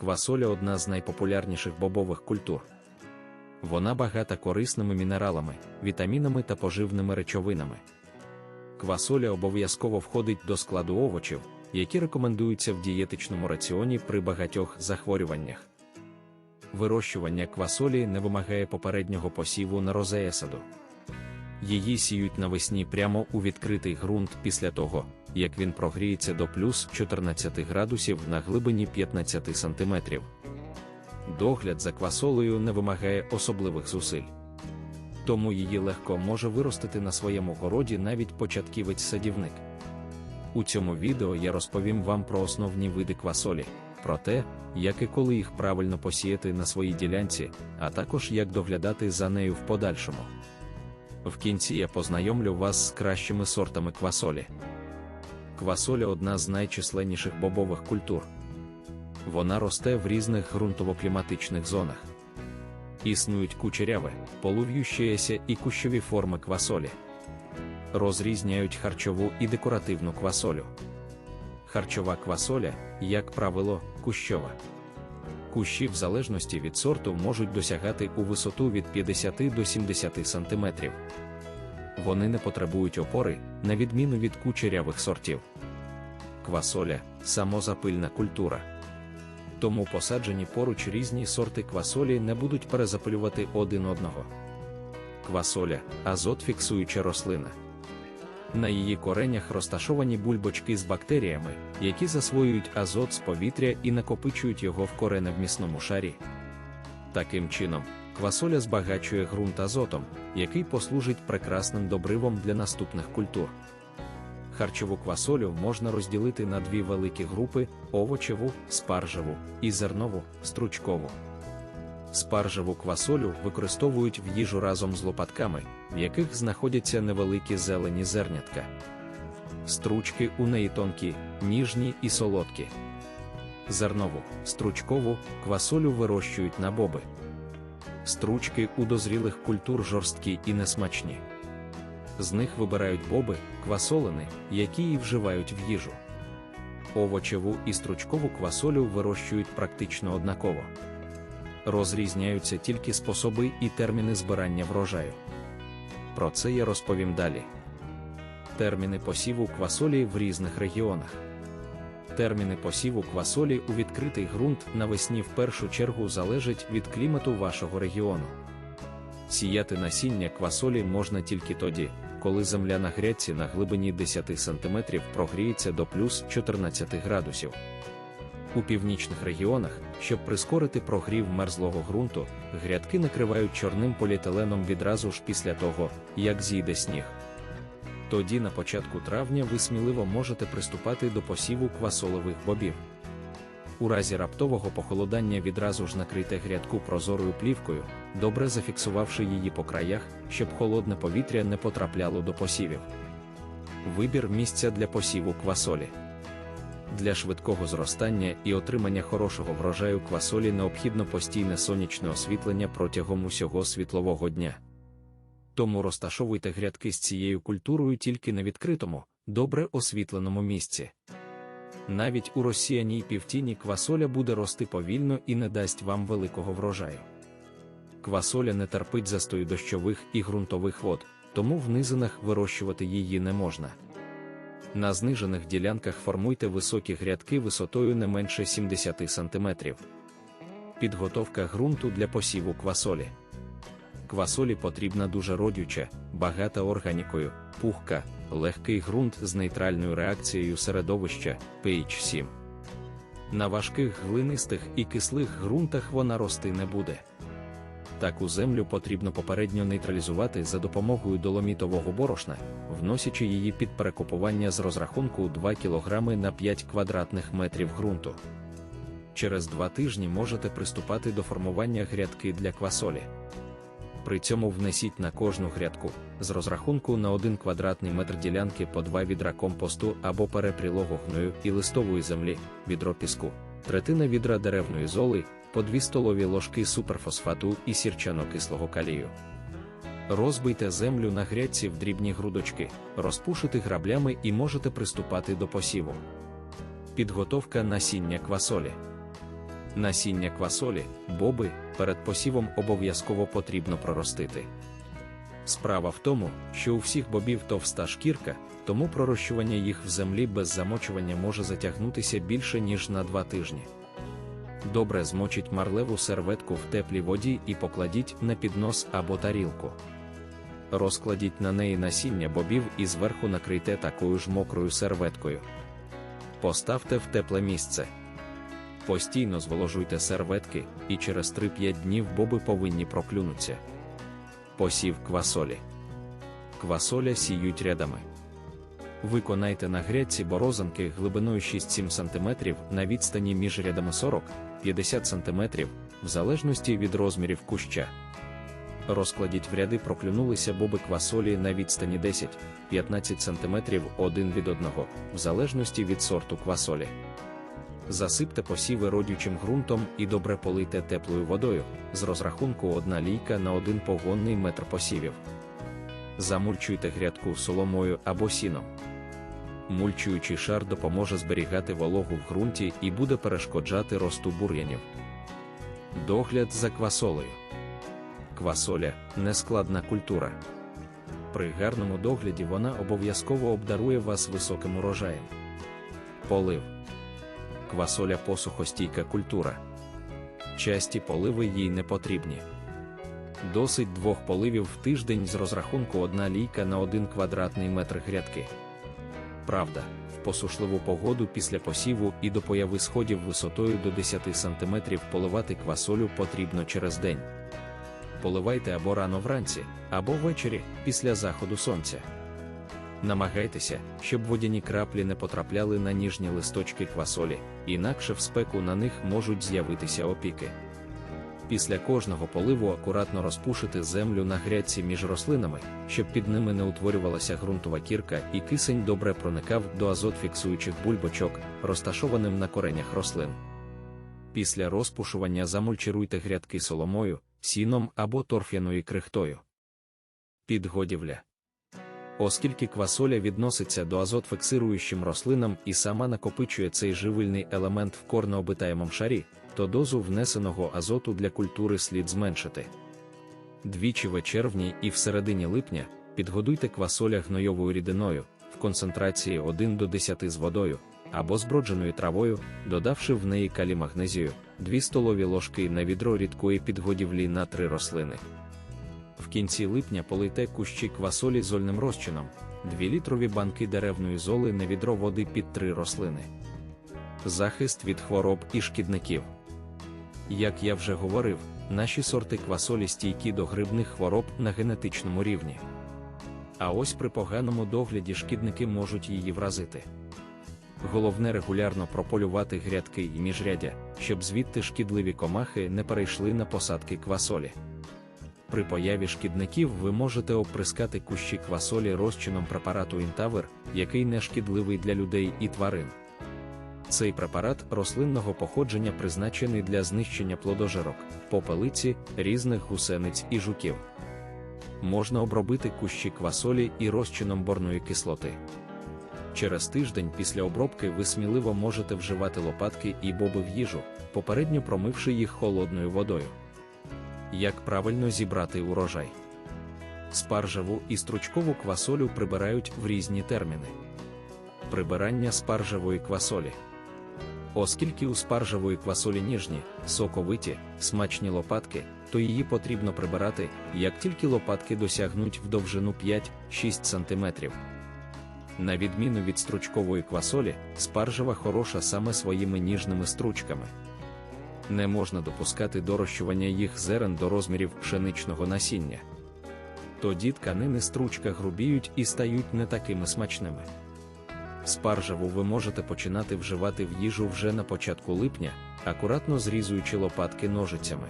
Квасоля одна з найпопулярніших бобових культур. Вона багата корисними мінералами, вітамінами та поживними речовинами. Квасоля обов'язково входить до складу овочів, які рекомендуються в дієтичному раціоні при багатьох захворюваннях. Вирощування квасолі не вимагає попереднього посіву на розеесаду. Її сіють навесні прямо у відкритий ґрунт після того, як він прогріється до плюс 14 градусів на глибині 15 см. Догляд за квасолею не вимагає особливих зусиль. Тому її легко може виростити на своєму городі навіть початківець-садівник. У цьому відео я розповім вам про основні види квасолі, про те, як і коли їх правильно посіяти на своїй ділянці, а також як доглядати за нею в подальшому. В кінці я познайомлю вас з кращими сортами квасолі. Квасоля одна з найчисленніших бобових культур. Вона росте в різних ґрунтово-кліматичних зонах. Існують кучеряве, полув'ющеяся і кущові форми квасолі. Розрізняють харчову і декоративну квасолю. Харчова квасоля, як правило, кущова. Кущі в залежності від сорту можуть досягати у висоту від 50 до 70 см. Вони не потребують опори, на відміну від кучерявих сортів. Квасоля самозапильна культура. Тому посаджені поруч різні сорти квасолі не будуть перезапилювати один одного. Квасоля азот фіксуюча рослина. На її коренях розташовані бульбочки з бактеріями, які засвоюють азот з повітря і накопичують його в кореневмісному шарі. Таким чином, квасоля збагачує ґрунт азотом, який послужить прекрасним добривом для наступних культур. Харчову квасолю можна розділити на дві великі групи: овочеву, спаржеву і зернову, стручкову. Спаржеву квасолю використовують в їжу разом з лопатками, в яких знаходяться невеликі зелені зернятка. Стручки у неї тонкі, ніжні і солодкі. Зернову, стручкову квасолю вирощують на боби. Стручки у дозрілих культур жорсткі і несмачні. З них вибирають боби, квасолини, які і вживають в їжу. Овочеву і стручкову квасолю вирощують практично однаково. Розрізняються тільки способи і терміни збирання врожаю. Про це я розповім далі. Терміни посіву квасолі в різних регіонах. Терміни посіву квасолі у відкритий ґрунт навесні в першу чергу залежать від клімату вашого регіону. Сіяти насіння квасолі можна тільки тоді, коли земля на грядці на глибині 10 см прогріється до плюс 14 градусів. У північних регіонах, щоб прискорити прогрів мерзлого ґрунту, грядки накривають чорним поліетиленом відразу ж після того, як зійде сніг. Тоді на початку травня ви сміливо можете приступати до посіву квасолових бобів. У разі раптового похолодання відразу ж накрийте грядку прозорою плівкою, добре зафіксувавши її по краях, щоб холодне повітря не потрапляло до посівів. Вибір місця для посіву квасолі. Для швидкого зростання і отримання хорошого врожаю квасолі необхідно постійне сонячне освітлення протягом усього світлового дня. Тому розташовуйте грядки з цією культурою тільки на відкритому, добре освітленому місці. Навіть у розсіяній півтіні квасоля буде рости повільно і не дасть вам великого врожаю. Квасоля не терпить застою дощових і ґрунтових вод, тому в низинах вирощувати її не можна. На знижених ділянках формуйте високі грядки висотою не менше 70 см. Підготовка ґрунту для посіву квасолі. Квасолі потрібна дуже родюча, багата органікою, пухка, легкий ґрунт з нейтральною реакцією середовища pH 7. На важких глинистих і кислих ґрунтах вона рости не буде. Таку землю потрібно попередньо нейтралізувати за допомогою доломітового борошна, вносячи її під перекопування з розрахунку 2 кг на 5 квадратних метрів ґрунту. Через два тижні можете приступати до формування грядки для квасолі. При цьому внесіть на кожну грядку з розрахунку на 1 квадратний метр ділянки по 2 відра компосту або перепрілого гною і листової землі, відро піску, третина відра деревної золи, по 2 столові ложки суперфосфату і сірчано-кислого калію. Розбийте землю на грядці в дрібні грудочки, розпушите граблями і можете приступати до посіву. Підготовка насіння квасолі. Насіння квасолі, боби, перед посівом обов'язково потрібно проростити. Справа в тому, що у всіх бобів товста шкірка, тому пророщування їх в землі без замочування може затягнутися більше, ніж на два тижні. Добре змочіть марлеву серветку в теплій воді і покладіть на піднос або тарілку. Розкладіть на неї насіння бобів і зверху накрийте такою ж мокрою серветкою. Поставте в тепле місце. Постійно зволожуйте серветки, і через 3-5 днів боби повинні проклюнутися. Посів квасолі. Квасоля сіють рядами. Виконайте на грядці борозанки глибиною 6-7 см на відстані між рядами 40-50 см, в залежності від розмірів куща. Розкладіть в ряди проклюнулися боби квасолі на відстані 10-15 см один від одного, в залежності від сорту квасолі. Засипте посіви родючим ґрунтом і добре полийте теплою водою з розрахунку одна лійка на один погонний метр посівів. Замульчуйте грядку соломою або сіном. Мульчуючий шар допоможе зберігати вологу в ґрунті і буде перешкоджати росту бур'янів. Догляд за квасолею. Квасоля нескладна культура. При гарному догляді вона обов'язково обдарує вас високим урожаєм. Полив. Квасоля посухостійка культура. Часті поливи їй не потрібні. Досить двох поливів в тиждень з розрахунку одна лійка на один квадратний метр грядки. Правда, в посушливу погоду після посіву і до появи сходів висотою до 10 см поливати квасолю потрібно через день. Поливайте або рано вранці, або ввечері після заходу сонця. Намагайтеся, щоб водяні краплі не потрапляли на ніжні листочки квасолі, інакше в спеку на них можуть з'явитися опіки. Після кожного поливу акуратно розпушити землю на грядці між рослинами, щоб під ними не утворювалася ґрунтова кірка і кисень добре проникав до азотфіксуючих бульбочок, розташованим на коренях рослин. Після розпушування замульчируйте грядки соломою, сіном або торф'яною крихтою. Підгодівля. Оскільки квасоля відноситься до азотфіксируючим рослинам і сама накопичує цей живильний елемент в корнообитаємому шарі, то дозу внесеного азоту для культури слід зменшити. Двічі в червні і в середині липня підгодуйте квасоля гнойовою рідиною в концентрації 1 до 10 з водою або збродженою травою, додавши в неї калімагнезію, 2 столові ложки на відро рідкої підгодівлі на 3 рослини. В кінці липня полийте кущі квасолі зольним розчином, 2 літрові банки деревної золи на відро води під 3 рослини. Захист від хвороб і шкідників. Як я вже говорив, наші сорти квасолі стійкі до грибних хвороб на генетичному рівні. А ось при поганому догляді шкідники можуть її вразити. Головне регулярно прополювати грядки і міжрядя, щоб звідти шкідливі комахи не перейшли на посадки квасолі. При появі шкідників ви можете оприскати кущі квасолі розчином препарату інтавер, який не шкідливий для людей і тварин. Цей препарат рослинного походження призначений для знищення плодожерок, попелиці, різних гусениць і жуків. Можна обробити кущі квасолі і розчином борної кислоти. Через тиждень після обробки ви сміливо можете вживати лопатки і боби в їжу, попередньо промивши їх холодною водою. Як правильно зібрати урожай? Спаржеву і стручкову квасолю прибирають в різні терміни. Прибирання спаржевої квасолі. Оскільки у спаржевої квасолі ніжні, соковиті, смачні лопатки, то її потрібно прибирати, як тільки лопатки досягнуть в довжину 5-6 см. На відміну від стручкової квасолі, спаржева хороша саме своїми ніжними стручками. Не можна допускати дорощування їх зерен до розмірів пшеничного насіння. Тоді тканини стручка грубіють і стають не такими смачними. Спаржеву ви можете починати вживати в їжу вже на початку липня, акуратно зрізуючи лопатки ножицями.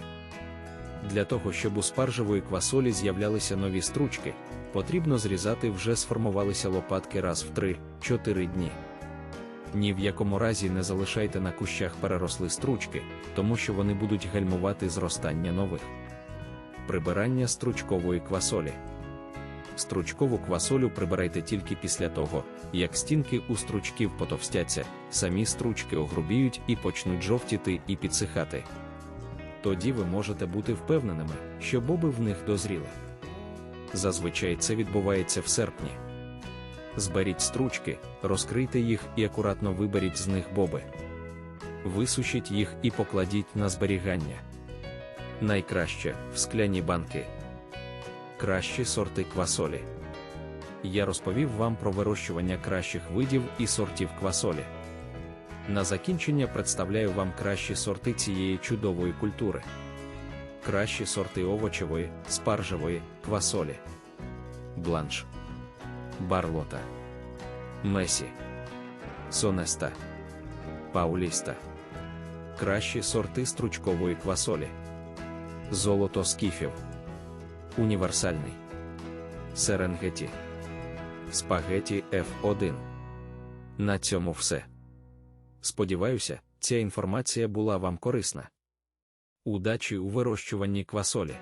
Для того, щоб у спаржевої квасолі з'являлися нові стручки, потрібно зрізати вже сформувалися лопатки раз в 3-4 дні. Ні в якому разі не залишайте на кущах переросли стручки, тому що вони будуть гальмувати зростання нових. Прибирання стручкової квасолі. Стручкову квасолю прибирайте тільки після того, як стінки у стручків потовстяться, самі стручки огрубіють і почнуть жовтіти і підсихати. Тоді ви можете бути впевненими, що боби в них дозріли. Зазвичай це відбувається в серпні. Зберіть стручки, розкрийте їх і акуратно виберіть з них боби. Висушіть їх і покладіть на зберігання. Найкраще в скляні банки. Кращі сорти квасолі. Я розповів вам про вирощування кращих видів і сортів квасолі. На закінчення представляю вам кращі сорти цієї чудової культури. Кращі сорти овочевої, спаржевої, квасолі. Бланш. Барлота. Месі. Сонеста. Пауліста. Кращі сорти стручкової квасолі. Золото скіфів. Універсальний. Серенгеті. Спагеті F1. На цьому все. Сподіваюся, ця інформація була вам корисна. Удачі у вирощуванні квасолі!